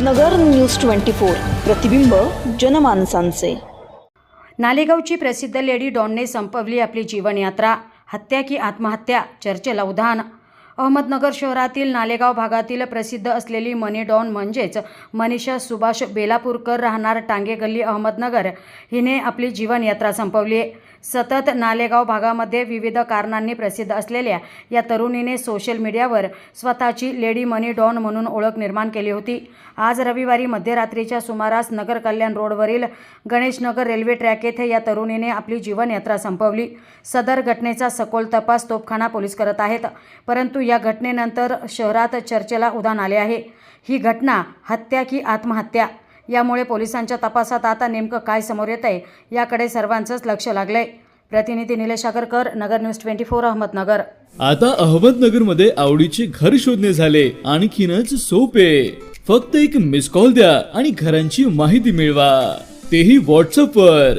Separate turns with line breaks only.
नगर news twenty four. प्रतिबिंब जनमानसांचे.
नालेगावची प्रसिद्ध lady डॉनने संपवली आपली जीवनयात्रा. हत्या की आत्महत्या? चर्चेला उधाण. अहमदनगर शहरातील नालेगाव भागातील प्रसिद्ध असलेली मनी डॉन म्हणजेच मनीषा सुभाष बेलापूरकर राहणार टांगे गल्ली अहमदनगर. हिने आपली जीवनयात्रा संपवली आहे. सतत नालेगाव भागामध्ये विविध कारणांनी प्रसिद्ध असलेल्या या तरुणीने सोशल मीडियावर स्वतःची लेडी मनी डॉन म्हणून ओळख निर्माण केली होती. आज रविवारी मध्यरात्रीच्या सुमारास नगर कल्याण रोडवरील गणेशनगर रेल्वे ट्रॅक येथे या तरुणीने आपली जीवनयात्रा संपवली. सदर घटनेचा सखोल तपास तोपखाना पोलीस करत आहेत. परंतु या घटनेनंतर शहरात चर्चेला उधाण आले आहे. ही घटना हत्या की आत्महत्या? यामुळे पोलिसांच्या तपासात आता नेमकं काय समोर येत आहे याकडे सर्वांचंच लक्ष लागलंय. प्रतिनिधी Nilesh Agarkar Nagar news twenty four Ahmednagar.
आता अहमदनगरमध्ये आवडीचे घर शोधणे झाले. आणखीनच सोपे. फक्त एक मिस कॉल द्या आणि घरांची माहिती मिळवा. तेही व्हॉट्सअप वर.